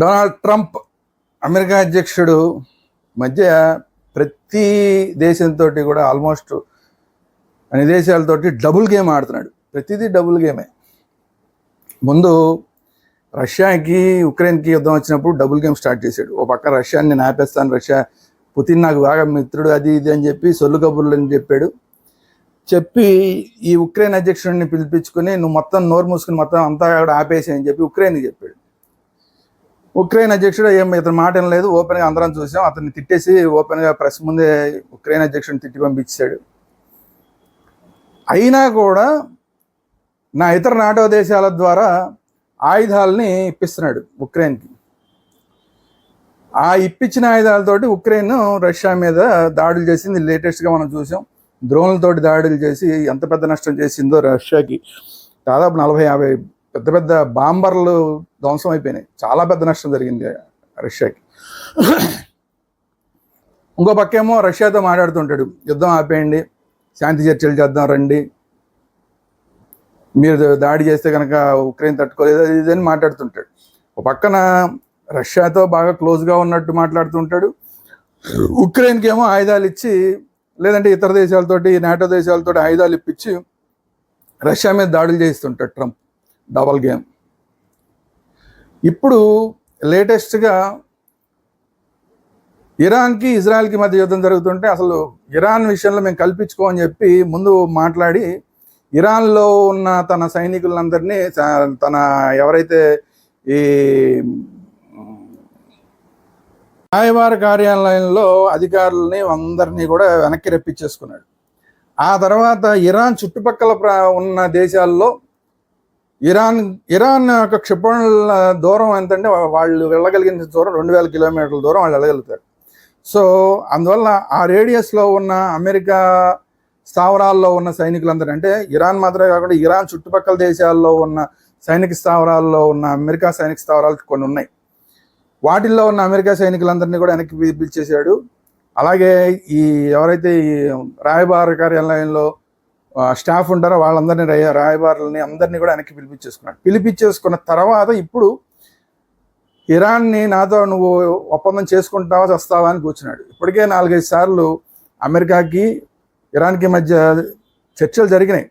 Donald Trump America అధ్యక్షుడు మధ్య ప్రతి దేశంతో కూడా ఆల్మోస్ట్ అన్ని దేశాలతోటి డబుల్ గేమ్ ఆడుతున్నాడు. ప్రతిదీ డబుల్ గేమే. ముందు రష్యాకి ఉక్రెయిన్కి యుద్ధం వచ్చినప్పుడు డబుల్ గేమ్ స్టార్ట్ చేశాడు. ఓ పక్క రష్యాని నేను ఆపేస్తాను రష్యా పుతిన్ నాకు బాగా మిత్రుడు అది ఇది అని చెప్పి సొల్లు కబుర్లు అని చెప్పాడు. చెప్పి ఈ ఉక్రెయిన్ అధ్యక్షుడిని పిలిపించుకుని నువ్వు మొత్తం నోరు మూసుకుని మొత్తం అంతా కూడా ఆపేసి అని చెప్పి ఉక్రెయిన్కి చెప్పాడు. ఉక్రెయిన్ అధ్యక్షుడు ఏం ఇతని మాట ఏం లేదు ఓపెన్గా అందరం చూసాం. అతన్ని తిట్టేసి ఓపెన్గా ప్రెస్ ముందే ఉక్రెయిన్ అధ్యక్షుడిని తిట్టి పంపించాడు. అయినా కూడా నా ఇతర నాటో దేశాల ద్వారా ఆయుధాలని ఇప్పిస్తున్నాడు ఉక్రెయిన్కి. ఆ ఇప్పించిన ఆయుధాలతోటి ఉక్రెయిన్ రష్యా మీద దాడులు చేసింది లేటెస్ట్గా మనం చూసాం. డ్రోన్లతోటి దాడులు చేసి ఎంత పెద్ద నష్టం చేసిందో రష్యాకి దాదాపు నలభై యాభై పెద్ద పెద్ద బాంబర్లు ధ్వంసం అయిపోయినాయి. చాలా పెద్ద నష్టం జరిగింది రష్యాకి. ఇంకో పక్కేమో రష్యాతో మాట్లాడుతుంటాడు. యుద్ధం ఆపేయండి శాంతి చర్చలు చేద్దాం రండి. మీరు దాడి చేస్తే కనుక ఉక్రెయిన్ తట్టుకోలేదు అది ఇది అని మాట్లాడుతుంటాడు. ఒక పక్కన రష్యాతో బాగా క్లోజ్గా ఉన్నట్టు మాట్లాడుతుంటాడు. ఉక్రెయిన్కి ఏమో ఆయుధాలు ఇచ్చి లేదంటే ఇతర దేశాలతోటి నాటో దేశాలతోటి ఆయుధాలు ఇప్పించి రష్యా మీద దాడులు చేస్తుంటాడు ట్రంప్. Double game. ఇప్పుడు లేటెస్ట్గా ఇరాన్కి ఇజ్రాయెల్కి మధ్య యుద్ధం జరుగుతుంటే అసలు ఇరాన్ విషయంలో మేము కల్పించుకోమని చెప్పి ముందు మాట్లాడి ఇరాన్లో ఉన్న తన సైనికులందరినీ తన ఎవరైతే ఈ రాయబార కార్యాలయంలో అధికారులని అందరినీ కూడా వెనక్కి రప్పించేసుకున్నాడు. ఆ తర్వాత ఇరాన్ చుట్టుపక్కల ఉన్న దేశాల్లో ఇరాన్ ఇరాన్ యొక్క క్షిపణుల దూరం ఎంతంటే వాళ్ళు వెళ్ళగలిగిన దూరం రెండు వేల కిలోమీటర్ల దూరం వాళ్ళు వెళ్ళగలుగుతారు. సో అందువల్ల ఆ రేడియస్లో ఉన్న అమెరికా స్థావరాల్లో ఉన్న సైనికులందరూ అంటే ఇరాన్ మాత్రమే కాకుండా ఇరాన్ చుట్టుపక్కల దేశాల్లో ఉన్న సైనిక స్థావరాల్లో ఉన్న అమెరికా సైనిక స్థావరాలు కొన్ని ఉన్నాయి. వాటిల్లో ఉన్న అమెరికా సైనికులందరినీ కూడా వెనక్కి పిలిచేశాడు. అలాగే ఈ ఎవరైతే ఈ రాయబార కార్యాలయంలో స్టాఫ్ ఉంటారో వాళ్ళందరినీ రాయ- రాయబారులని అందరినీ కూడా వెనక్కి పిలిపించేసుకున్నాడు. పిలిపించేసుకున్న తర్వాత ఇప్పుడు ఇరాన్ని నాతో నువ్వు ఒప్పందం చేసుకుంటావా వస్తావా అని కూర్చున్నాడు. ఇప్పటికే నాలుగైదు సార్లు అమెరికాకి ఇరాన్కి మధ్య చర్చలు జరిగినాయి.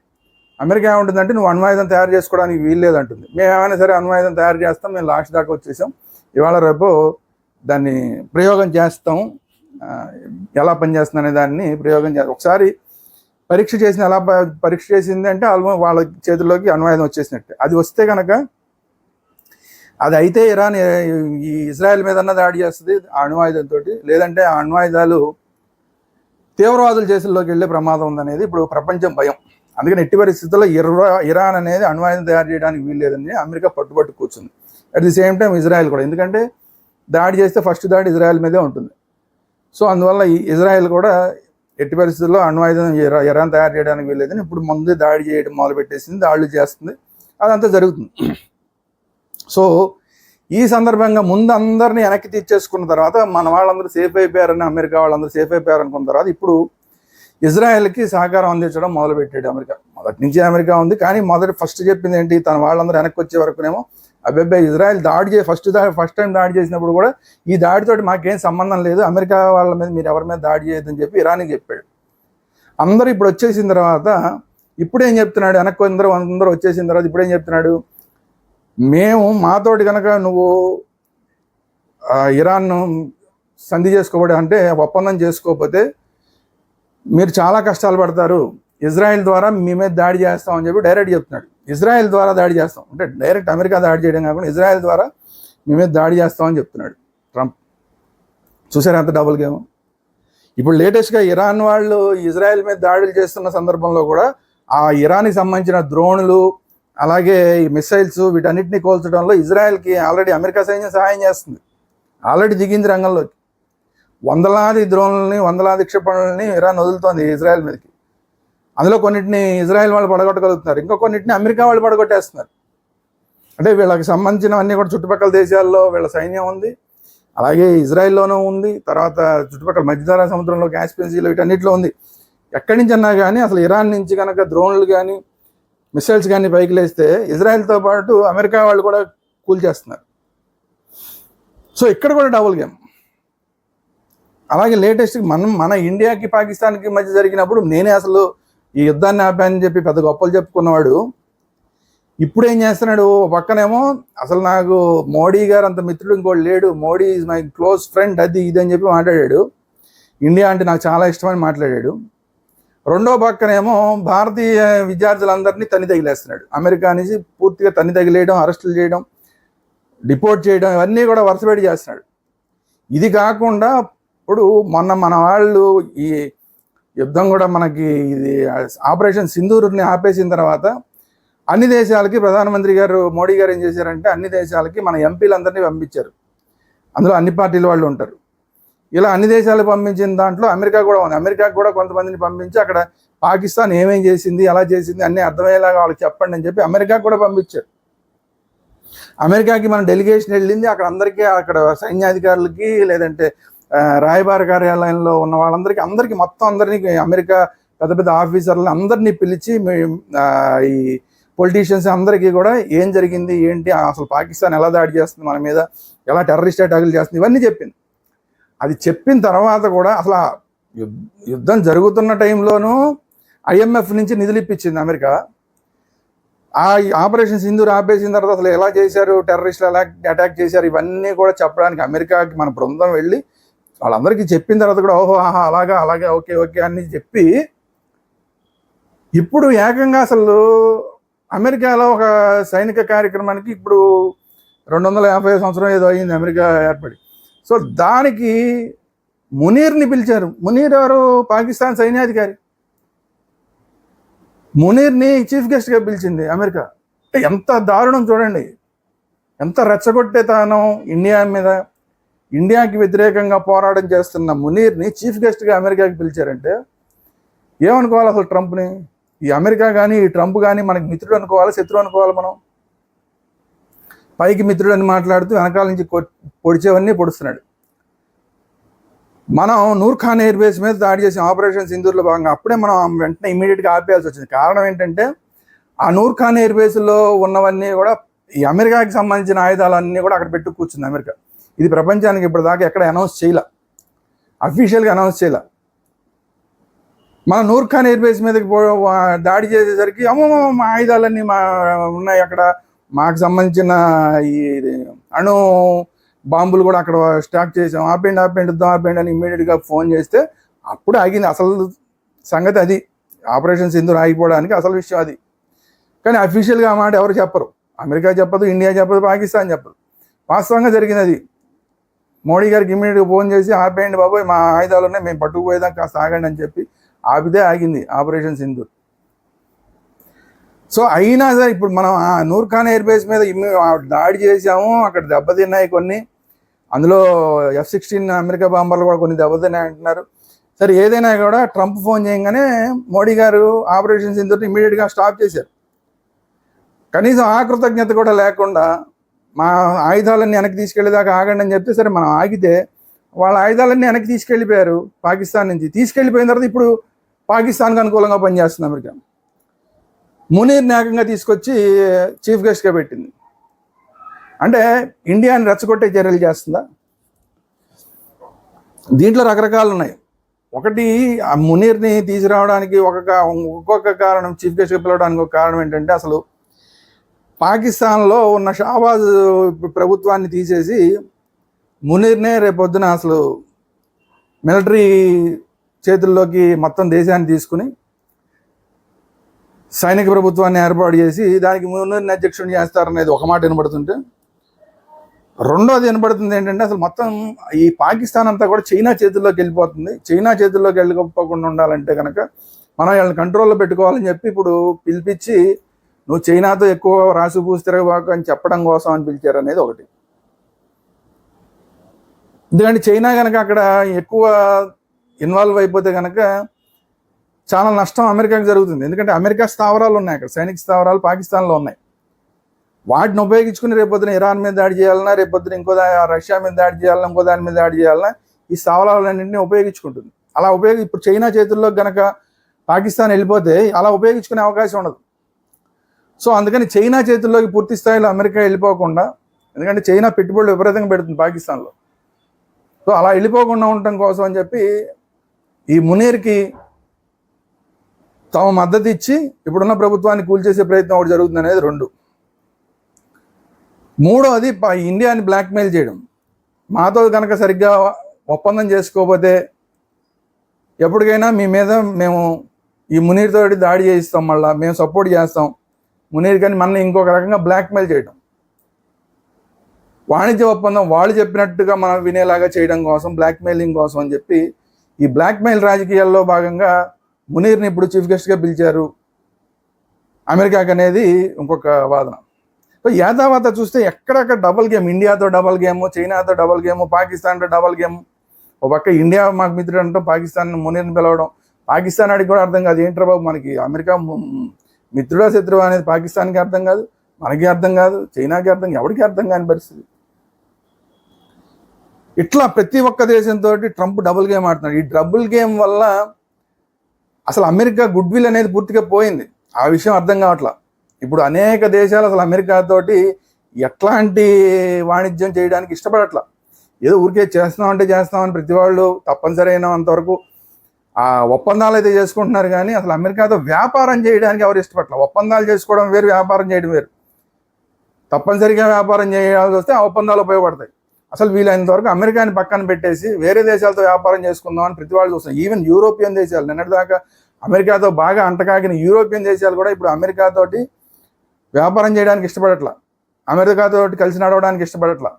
అమెరికా ఏముంటుందంటే నువ్వు అణ్వాయుధం తయారు చేసుకోవడానికి వీలు లేదంటుంది. మేము ఏమైనా సరే అణ్వాయుధం తయారు చేస్తాం మేము లాస్ట్ దాకా వచ్చేసాం. ఇవాళ రేపు దాన్ని ప్రయోగం చేస్తాం. ఎలా పనిచేస్తుంది అనే దాన్ని ప్రయోగం చేస్తాం ఒకసారి పరీక్ష చేసిన ఎలా పరీక్ష చేసింది అంటే ఆల్మోస్ట్ వాళ్ళ చేతుల్లోకి అణ్వాయుధం వచ్చేసినట్టే. అది వస్తే కనుక అది అయితే ఇరాన్ ఈ ఇజ్రాయెల్ మీద దాడి చేస్తుంది ఆ అణ్వాయుధంతో లేదంటే ఆ అణ్వాయుధాలు తీవ్రవాదుల చేతుల్లోకి వెళ్ళే ప్రమాదం ఉందనేది ఇప్పుడు ప్రపంచం భయం. అందుకని ఎట్టి పరిస్థితుల్లో ఇరా ఇరాన్ అనేది అణ్వాయుధం తయారు చేయడానికి వీల్లేదని అమెరికా పట్టుబట్టు కూర్చుంది. At the same time Israel కూడా. ఎందుకంటే దాడి చేస్తే ఫస్ట్ దాడి ఇజ్రాయెల్ మీదే ఉంటుంది. సో అందువల్ల ఈ ఇజ్రాయెల్ కూడా ఎట్టి పరిస్థితుల్లో అణ్వాయుధం ఇరా- తయారు చేయడానికి వీల్లేదని ఇప్పుడు ముందే దాడి చేయడం మొదలు పెట్టేసింది దాడులు చేస్తుంది అదంతా జరుగుతుంది. సో ఈ సందర్భంగా ముందు అందరినీ వెనక్కి తెచ్చేసుకున్న తర్వాత మన వాళ్ళందరూ సేఫ్ అయిపోయారని అమెరికా వాళ్ళందరూ సేఫ్ అయిపోయారు అనుకున్న తర్వాత ఇప్పుడు ఇజ్రాయెల్కి సహకారం అందించడం మొదలుపెట్టాడు అమెరికా. మొదటి నుంచి అమెరికా ఉంది కానీ మొదటి ఫస్ట్ చెప్పింది ఏంటి? తన వాళ్ళందరూ వెనక్కి వచ్చే వరకునేమో అబ్బాయి ఇజ్రాయెల్ దాడి చే ఫస్ట్ దాడి ఫస్ట్ టైం దాడి చేసినప్పుడు కూడా ఈ దాడితోటి మాకేం సంబంధం లేదు. అమెరికా వాళ్ళ మీద మీరు ఎవరి మీద దాడి చేయొద్దని చెప్పి ఇరాన్కి చెప్పాడు. అందరూ ఇప్పుడు వచ్చేసిన తర్వాత ఇప్పుడేం చెప్తున్నాడు? వెనక్కి అందరూ అందరూ వచ్చేసిన తర్వాత ఇప్పుడేం చెప్తున్నాడు? మేము మాతోటి కనుక నువ్వు ఇరాన్ను సంధి చేసుకోబడి అంటే ఒప్పందం చేసుకోకపోతే మీరు చాలా కష్టాలు పడతారు. ఇజ్రాయెల్ ద్వారా మీ మీద దాడి చేస్తామని చెప్పి డైరెక్ట్ చెప్తున్నాడు. ఇజ్రాయెల్ ద్వారా దాడి చేస్తాం. అంటే డైరెక్ట్ అమెరికా దాడి చేయడం కాకుండా ఇజ్రాయెల్ ద్వారా మేమే దాడి చేస్తామని చెప్తున్నాడు ట్రంప్. చూసారు ఎంత డబుల్ గేమ్ ఇప్పుడు లేటెస్ట్గా ఇరాన్ వాళ్ళు ఇజ్రాయెల్ మీద దాడులు చేస్తున్న సందర్భంలో కూడా ఆ ఇరాన్కి సంబంధించిన ద్రోణులు అలాగే ఈ మిసైల్స్ వీటన్నిటిని కోల్చడంలో ఇజ్రాయెల్కి ఆల్రెడీ అమెరికా సైన్యం సహాయం చేస్తుంది. ఆల్రెడీ దిగింది రంగంలోకి. వందలాది ద్రోణుల్ని వందలాది క్షిపణుల్ని ఇరాన్ వదులుతోంది ఇజ్రాయెల్ మీదకి. అందులో కొన్నిటిని ఇజ్రాయెల్ వాళ్ళు పడగొట్టగలుగుతున్నారు. ఇంకో కొన్నిటిని అమెరికా వాళ్ళు పడగొట్టేస్తున్నారు. అంటే వీళ్ళకి సంబంధించినవన్నీ కూడా చుట్టుపక్కల దేశాల్లో వీళ్ళ సైన్యం ఉంది. అలాగే ఇజ్రాయెల్లోనూ ఉంది. తర్వాత చుట్టుపక్కల మధ్యధారా సముద్రంలో కాస్పియన్ వీటన్నిటిలో ఉంది. ఎక్కడి నుంచి అన్నా కానీ అసలు ఇరాన్ నుంచి కనుక డ్రోన్లు కానీ మిసైల్స్ కానీ పైకి లేస్తే ఇజ్రాయెల్తో పాటు అమెరికా వాళ్ళు కూడా కూల్చేస్తున్నారు సో ఇక్కడ కూడా డబుల్ గేమ్. అలాగే లేటెస్ట్ మనం మన ఇండియాకి పాకిస్తాన్కి మధ్య జరిగినప్పుడు నేనే అసలు ఈ యుద్ధాన్ని ఆపానని చెప్పి పెద్ద గొప్పలు చెప్పుకున్నవాడు ఇప్పుడు ఏం చేస్తున్నాడు? ఓ పక్కనేమో అసలు నాకు మోడీ గారు అంత మిత్రుడు ఇంకోటి లేడు. Modi is my close friend అది ఇది అని చెప్పి మాట్లాడాడు. ఇండియా అంటే నాకు చాలా ఇష్టమని మాట్లాడాడు. రెండో పక్కనేమో భారతీయ విద్యార్థులందరినీ తన్ని తగిలేస్తున్నాడు. అమెరికా నుంచి పూర్తిగా తన్ని తగిలేయడం అరెస్టులు చేయడం డిపోర్ట్ చేయడం ఇవన్నీ కూడా వరుసపెట్టి చేస్తున్నాడు. ఇది కాకుండా ఇప్పుడు మొన్న మన వాళ్ళు ఈ యుద్ధం కూడా మనకి ఇది ఆపరేషన్ సింధూరుని ఆపేసిన తర్వాత అన్ని దేశాలకి ప్రధానమంత్రి గారు మోడీ గారు ఏం చేశారంటే అన్ని దేశాలకి మన ఎంపీలందరినీ పంపించారు. అందులో అన్ని పార్టీల వాళ్ళు ఉంటారు. ఇలా అన్ని దేశాలకు పంపించిన దాంట్లో అమెరికా కూడా ఉంది. అమెరికాకు కూడా కొంతమందిని పంపించి అక్కడ పాకిస్తాన్ ఏమేం చేసింది ఎలా చేసింది అన్నీ అర్థమయ్యేలాగా వాళ్ళకి చెప్పండి అని చెప్పి అమెరికాకు కూడా పంపించారు. అమెరికాకి మన డెలిగేషన్ వెళ్ళింది అక్కడ అందరికీ అక్కడ సైన్యాధికారులకి లేదంటే రాయబార కార్యాలయంలో ఉన్న వాళ్ళందరికీ అందరికీ మొత్తం అందరినీ అమెరికా పెద్ద పెద్ద ఆఫీసర్లు అందరినీ పిలిచి ఈ పొలిటీషియన్స్ అందరికీ కూడా ఏం జరిగింది ఏంటి అసలు పాకిస్తాన్ ఎలా దాడి చేస్తుంది మన మీద ఎలా టెర్రరిస్ట్ అటాకులు చేస్తుంది ఇవన్నీ చెప్పింది. అది చెప్పిన తర్వాత కూడా అసలు యుద్- యుద్ధం జరుగుతున్న టైంలోనూ ఐఎంఎఫ్ నుంచి నిధులు ఇప్పించింది అమెరికా. ఆ ఆపరేషన్ సింధూర్ ఆపేసిన తర్వాత అసలు ఎలా చేశారు టెర్రరిస్టులు ఎలా అటాక్ చేశారు ఇవన్నీ కూడా చెప్పడానికి అమెరికాకి మన బృందం వెళ్ళి వాళ్ళందరికీ చెప్పిన తర్వాత కూడా ఓహో ఆహా అలాగా అలాగే ఓకే ఓకే అని చెప్పి ఇప్పుడు ఏకంగా అసలు అమెరికాలో ఒక సైనిక కార్యక్రమానికి ఇప్పుడు రెండు వందల యాభై సంవత్సరం ఏదో అయింది అమెరికా ఏర్పడి. సో దానికి మునీర్ని పిలిచారు. మునీర్ ఎవరు? పాకిస్తాన్ సైన్యాధికారి. మునీర్ని చీఫ్ గెస్ట్గా పిలిచింది అమెరికా. అంటే ఎంత దారుణం చూడండి. ఎంత రెచ్చగొట్టేతనం ఇండియా మీద. ఇండియాకి వ్యతిరేకంగా పోరాటం చేస్తున్న మునీర్ని చీఫ్ గెస్ట్గా అమెరికాకి పిలిచారంటే ఏమనుకోవాలి అసలు ట్రంప్ని? ఈ అమెరికా కానీ ఈ ట్రంప్ కానీ మనకి మిత్రుడు అనుకోవాలి శత్రువు అనుకోవాలి మనం? పైకి మిత్రుడు అని మాట్లాడుతూ వెనకాల నుంచి పొడిచేవన్నీ పొడుస్తున్నాడు. మనం నూర్ఖాన్ ఎయిర్ బేస్ మీద దాడి చేసిన ఆపరేషన్ సింధూర్లో భాగంగా అప్పుడే మనం వెంటనే ఇమీడియట్గా ఆపేయాల్సి వచ్చింది. కారణం ఏంటంటే ఆ నూర్ఖాన్ ఎయిర్ బేస్లో ఉన్నవన్నీ కూడా ఈ అమెరికాకి సంబంధించిన ఆయుధాలన్నీ కూడా అక్కడ పెట్టు కూర్చుంది అమెరికా. ఇది ప్రపంచానికి ఇప్పటిదాకా ఎక్కడ అనౌన్స్ చేయలే. అఫీషియల్గా అనౌన్స్ చేయలే. మన నూర్ఖాన్ ఎయిర్ బేస్ మీదకి పో దాడి చేసేసరికి అమ్మో మా ఆయుధాలన్నీ మా ఉన్నాయి అక్కడ. మాకు సంబంధించిన ఈ అణు బాంబులు కూడా అక్కడ స్టాక్ చేసాం. ఆపేయండి ఆపేయండి ఇద్దాం ఆపేయండి అని ఇమ్మీడియట్గా ఫోన్ చేస్తే అప్పుడు ఆగింది. అసలు సంగతి అది. ఆపరేషన్ సింధూర్ ఆగిపోవడానికి అసలు విషయం అది. కానీ అఫీషియల్గా ఆ మాట ఎవరు చెప్పరు. అమెరికా చెప్పదు ఇండియా చెప్పదు పాకిస్తాన్ చెప్పదు. వాస్తవంగా జరిగింది అది మోడీ గారికి ఇమీడియట్గా ఫోన్ చేసి ఆపేయండి బాబోయ్ మా ఆయుధాలు ఉన్నాయి మేము పట్టుకుపోయేదాకా కాస్త ఆగండి అని చెప్పి ఆపితే ఆగింది ఆపరేషన్ సింధూర్. సో అయినా సరే ఇప్పుడు మనం ఆ నూర్ఖాన్ ఎయిర్ బేస్ మీద దాడి చేసాము అక్కడ దెబ్బతిన్నాయి కొన్ని. అందులో ఎఫ్ సిక్స్టీన్ అమెరికా బాంబర్లు కూడా కొన్ని దెబ్బతిన్నాయి అంటున్నారు. సరే ఏదైనా కూడా ట్రంప్ ఫోన్ చేయగానే మోడీ గారు ఆపరేషన్ సింధూర్ని ఇమీడియట్గా స్టాప్ చేశారు. కనీసం ఆ కృతజ్ఞత కూడా లేకుండా మా ఆయుధాలన్నీ వెనక్కి తీసుకెళ్ళేదాకా ఆగండి అని చెప్తే సరే మనం ఆగితే వాళ్ళ ఆయుధాలన్నీ వెనక్కి తీసుకెళ్ళిపోయారు పాకిస్తాన్ నుంచి. తీసుకెళ్ళిపోయిన తర్వాత ఇప్పుడు పాకిస్తాన్కి అనుకూలంగా పనిచేస్తుంది అమెరికా. మునీర్ని ఏకంగా తీసుకొచ్చి చీఫ్ గెస్ట్గా పెట్టింది. అంటే ఇండియాని రెచ్చగొట్టే చర్యలు చేస్తుందా? దీంట్లో రకరకాలు ఉన్నాయి. ఒకటి ఆ మునీర్ని తీసుకురావడానికి ఒక ఒక్కొక్క కారణం చీఫ్ గెస్ట్గా పిలవడానికి ఒక కారణం ఏంటంటే అసలు పాకిస్తాన్లో ఉన్న షాబాజ్ ప్రభుత్వాన్ని తీసేసి మునీర్నే రేపొద్దున అసలు మిలిటరీ చేతుల్లోకి మొత్తం దేశాన్ని తీసుకుని సైనిక ప్రభుత్వాన్ని ఏర్పాటు చేసి దానికి మునీర్ని అధ్యక్షుడిని చేస్తారనేది ఒక మాట వినబడుతుంటే రెండోది వినబడుతుంది ఏంటంటే అసలు మొత్తం ఈ పాకిస్తాన్ అంతా కూడా చైనా చేతుల్లోకి వెళ్ళిపోతుంది. చైనా చేతుల్లోకి వెళ్ళిపోకుండా ఉండాలంటే కనుక మనం వీళ్ళని కంట్రోల్లో పెట్టుకోవాలని చెప్పి ఇప్పుడు పిలిపించి నువ్వు చైనాతో ఎక్కువ రాసి పూసి తిరగబాకు అని చెప్పడం కోసం అని పిలిచారు అనేది ఒకటి. ఎందుకంటే చైనా కనుక అక్కడ ఎక్కువ ఇన్వాల్వ్ అయిపోతే కనుక చాలా నష్టం అమెరికాకి జరుగుతుంది. ఎందుకంటే అమెరికా స్థావరాలు ఉన్నాయి అక్కడ. సైనిక స్థావరాలు పాకిస్తాన్లో ఉన్నాయి. వాటిని ఉపయోగించుకుని రేపొద్దున ఇరాన్ మీద దాడి చేయాలన్నా రేపొద్దున ఇంకో రష్యా మీద దాడి చేయాలన్నా ఇంకో దాని మీద దాడి చేయాలన్నా ఈ స్థావరాలన్నింటినీ ఉపయోగించుకుంటుంది. అలా ఉపయోగి ఇప్పుడు చైనా చేతుల్లో కనుక పాకిస్తాన్ వెళ్ళిపోతే అలా ఉపయోగించుకునే అవకాశం ఉండదు. సో అందుకని చైనా చేతుల్లోకి పూర్తి స్థాయిలో అమెరికా వెళ్ళిపోకుండా ఎందుకంటే చైనా పెట్టుబడులు విపరీతంగా పెడుతుంది పాకిస్తాన్లో. సో అలా వెళ్ళిపోకుండా ఉండటం కోసం అని చెప్పి ఈ మునీర్కి తమ మద్దతు ఇచ్చి ఇప్పుడున్న ప్రభుత్వాన్ని కూల్చేసే ప్రయత్నం ఒకటి జరుగుతుంది అనేది రెండు. మూడోది ఇండియాని బ్లాక్మెయిల్ చేయడం. మాతో కనుక సరిగ్గా ఒప్పందం చేసుకోకపోతే ఎప్పటికైనా మీ మీద మేము ఈ మునీర్తో దాడి చేయిస్తాం మళ్ళీ మేము సపోర్ట్ చేస్తాం. మునీర్ కానీ మన ఇంకొక రకంగా బ్లాక్మెయిల్ చేయడం వాణిజ్య ఒప్పందం వాళ్ళు చెప్పినట్టుగా మనం వినేలాగా చేయడం కోసం బ్లాక్మెయిలింగ్ కోసం అని చెప్పి ఈ బ్లాక్మెయిల్ రాజకీయాల్లో భాగంగా మునీర్ని ఇప్పుడు చీఫ్ గెస్ట్గా పిలిచారు. అమెరికాకి అనేది ఇంకొక వాదన. సో యాదావాత చూస్తే ఎక్కడక్కడ డబల్ గేమ్ ఇండియాతో డబల్ గేమ్ చైనాతో డబల్ గేమ్ పాకిస్తాన్తో డబల్ గేమ్ ఒక పక్క ఇండియా మాకు మిత్రుడు అంటాం పాకిస్తాన్ మునీర్ని పిలవడం. పాకిస్తాన్ ఆడికి కూడా అర్థం కాదు ఏంట్రా బాబు మనకి? అమెరికా మిత్రుడా శత్రువు అనేది పాకిస్తాన్కి అర్థం కాదు మనకి అర్థం కాదు చైనాకి అర్థం ఎవరికి అర్థం కాని పరిస్థితి. ఇట్లా ప్రతి ఒక్క దేశంతో ట్రంప్ డబుల్ గేమ్ ఆడుతున్నాడు. ఈ డబుల్ గేమ్ వల్ల అసలు అమెరికా గుడ్ విల్ అనేది పూర్తిగా పోయింది. ఆ విషయం అర్థం కావట్లా. ఇప్పుడు అనేక దేశాలు అసలు అమెరికాతోటి ఎట్లాంటి వాణిజ్యం చేయడానికి ఇష్టపడట్లా. ఏదో ఊరికే చేస్తున్నామంటే చేస్తామని ప్రతి వాళ్ళు తప్పనిసరి అయిన అంతవరకు ఆ ఒప్పందాలు అయితే చేసుకుంటున్నారు కానీ అసలు అమెరికాతో వ్యాపారం చేయడానికి ఎవరు ఇష్టపడట్లా? ఒప్పందాలు చేసుకోవడం వేరు వ్యాపారం చేయడం వేరు. తప్పనిసరిగా వ్యాపారం చేయాల్సి వస్తే ఆ ఒప్పందాలు ఉపయోగపడతాయి. అసలు వీలైనంత వరకు అమెరికాని పక్కన పెట్టేసి వేరే దేశాలతో వ్యాపారం చేసుకుందాం అని ప్రతి వాళ్ళు చూస్తారు ఈవెన్ యూరోపియన్ దేశాలు నిన్నటిదాకా అమెరికాతో బాగా అంటకాగిన యూరోపియన్ దేశాలు కూడా ఇప్పుడు అమెరికాతోటి వ్యాపారం చేయడానికి ఇష్టపడట్లా. అమెరికాతో కలిసి నడవడానికి ఇష్టపడట్లా.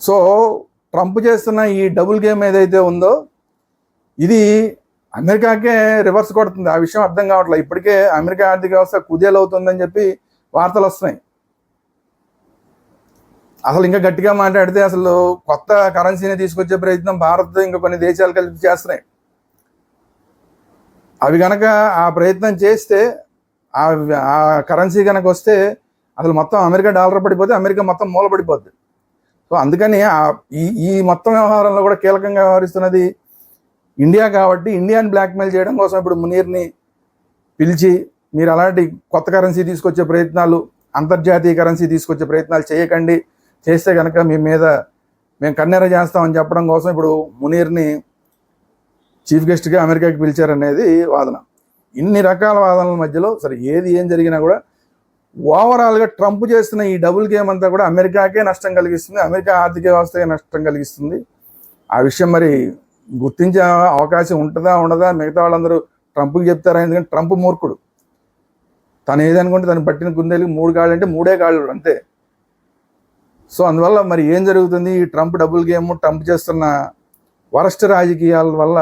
సో ట్రంప్ చేస్తున్న ఈ డబుల్ గేమ్ ఏదైతే ఉందో ఇది అమెరికాకే రివర్స్ కొడుతుంది. ఆ విషయం అర్థం కావట్లేదు. ఇప్పటికే అమెరికా ఆర్థిక వ్యవస్థ కుదేలవుతుందని చెప్పి వార్తలు వస్తున్నాయి. అసలు ఇంకా గట్టిగా మాట్లాడితే అసలు కొత్త కరెన్సీని తీసుకొచ్చే ప్రయత్నం భారత్ ఇంకా కొన్ని దేశాలు కలిపి చేస్తున్నాయి. అవి కనుక ఆ ప్రయత్నం చేస్తే ఆ ఆ కరెన్సీ కనుక వస్తే అసలు మొత్తం అమెరికా డాలర్ పడిపోతే అమెరికా మొత్తం మూల పడిపోద్ది సో అందుకని ఈ ఈ మొత్తం వ్యవహారంలో కూడా కీలకంగా వ్యవహరిస్తున్నది ఇండియా కాబట్టి ఇండియాని బ్లాక్మెయిల్ చేయడం కోసం ఇప్పుడు మునీర్ని పిలిచి మీరు అలాంటి కొత్త కరెన్సీ తీసుకొచ్చే ప్రయత్నాలు అంతర్జాతీయ కరెన్సీ తీసుకొచ్చే ప్రయత్నాలు చేయకండి. చేస్తే కనుక మీ మీద మేము కన్నెర చేస్తామని చెప్పడం కోసం ఇప్పుడు మునీర్ని చీఫ్ గెస్ట్గా అమెరికాకి పిలిచారనేది వాదన. ఇన్ని రకాల వాదనల మధ్యలో సరే ఏది ఏం జరిగినా కూడా ఓవరాల్గా ట్రంప్ చేస్తున్న ఈ డబుల్ గేమ్ అంతా కూడా అమెరికాకే నష్టం కలిగిస్తుంది అమెరికా ఆర్థిక వ్యవస్థకే నష్టం కలిగిస్తుంది. ఆ విషయం మరి గుర్తించే అవకాశం ఉంటుందా ఉండదా? మిగతా వాళ్ళందరూ ట్రంప్కి చెప్తారా? ఎందుకంటే ట్రంప్ మూర్ఖుడు. తను ఏదనుకుంటే తను పట్టిన కుందేలు మూడు కాళ్ళు అంటే మూడే కాళ్ళు అంతే. సో అందువల్ల మరి ఏం జరుగుతుంది? ఈ ట్రంప్ డబుల్ గేమ్ ట్రంప్ చేస్తున్న వరస్ట్ రాజకీయాల వల్ల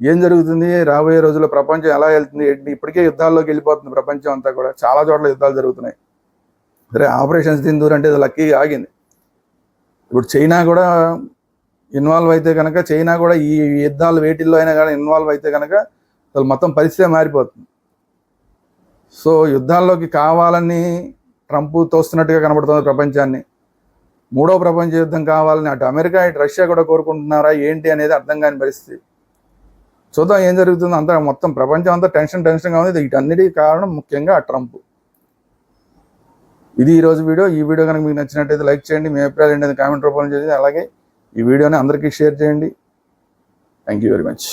ఏం జరుగుతుంది? రాబోయే రోజుల్లో ప్రపంచం ఎలా వెళ్తుంది? ఏంటి? ఇప్పటికే యుద్ధాల్లోకి వెళ్ళిపోతుంది ప్రపంచం అంతా కూడా. చాలా చోట్ల యుద్ధాలు జరుగుతున్నాయి. సరే ఆపరేషన్ సింధూర్ అంటే ఇది లక్కీ ఆగింది. ఇప్పుడు చైనా కూడా ఇన్వాల్వ్ అయితే కనుక చైనా కూడా ఈ యుద్ధాలు వేటిల్లో అయినా కానీ ఇన్వాల్వ్ అయితే కనుక అసలు మొత్తం పరిస్థితి మారిపోతుంది. సో యుద్ధాల్లోకి కావాలని ట్రంప్ తోస్తున్నట్టుగా కనబడుతుంది ప్రపంచాన్ని. మూడో ప్రపంచ యుద్ధం కావాలని అటు అమెరికా ఇటు రష్యా కూడా కోరుకుంటున్నారా ఏంటి అనేది అర్థం కాని పరిస్థితి. చూద్దాం ఏం జరుగుతుందో. అంతా మొత్తం ప్రపంచం అంతా టెన్షన్ టెన్షన్గా ఉంది. వీటన్నిటికీ కారణం ముఖ్యంగా ఆ ట్రంప్. ఇది ఈరోజు వీడియో. ఈ వీడియో కనుక మీకు నచ్చినట్టయితే లైక్ చేయండి. మీ అభిప్రాయాలు ఏంటి కామెంట్ రూపంలో చేసి అలాగే ఈ వీడియోని అందరికీ షేర్ చేయండి. Thank you very much